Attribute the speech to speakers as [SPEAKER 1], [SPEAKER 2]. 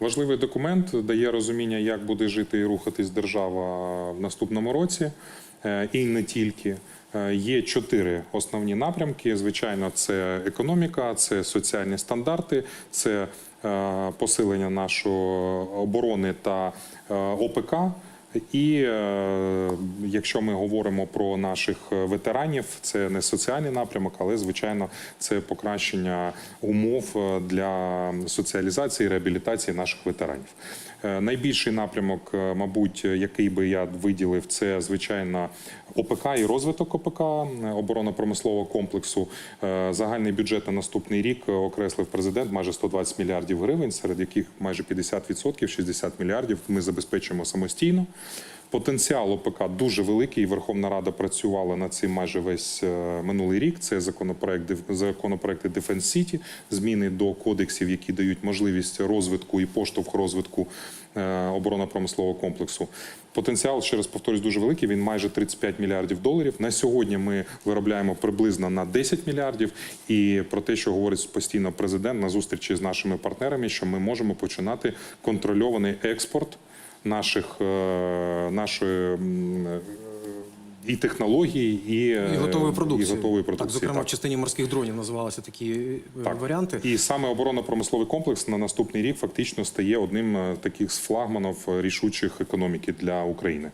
[SPEAKER 1] Важливий документ дає розуміння, як буде жити і рухатись держава в наступному році, Е, і не тільки. Е, Є чотири основні напрямки. Звичайно, це економіка, це соціальні стандарти, це е, посилення нашої оборони та ОПК. І е, якщо ми говоримо про наших ветеранів, це не соціальний напрямок, але звичайно це покращення умов е, для соціалізації і реабілітації наших ветеранів. Е, Найбільший напрямок, е, мабуть, який би я виділив, це звичайно ОПК і розвиток ОПК е, оборонно-промислового комплексу. Е, Загальний бюджет на наступний рік е, окреслив президент майже 120 мільярдів гривень, серед яких майже 50%, 60 мільярдів ми забезпечуємо самостійно. Потенціал ОПК дуже великий. Верховна Рада працювала над цим майже весь е, минулий рік. Це законопроект законопроекти Defense City, зміни до кодексів, які дають можливість розвитку і поштовх розвитку е, оборонно-промислового комплексу. Потенціал, ще раз повторюсь, дуже великий. Він майже 35 мільярдів доларів. На сьогодні ми виробляємо приблизно на 10 мільярдів. І про те, що говорить постійно президент на зустрічі з нашими партнерами, що ми можемо починати контрольований експорт наших е, нашої е, і технологій, і, е,
[SPEAKER 2] І готової продукції.
[SPEAKER 1] І готової
[SPEAKER 2] Так, зокрема,
[SPEAKER 1] так.
[SPEAKER 2] в частині морських дронів називалися такі е,
[SPEAKER 1] Так.
[SPEAKER 2] варіанти.
[SPEAKER 1] І саме оборонно-промисловий комплекс на наступний рік фактично стає одним е, таких з флагманів е, рішучих економіки для України.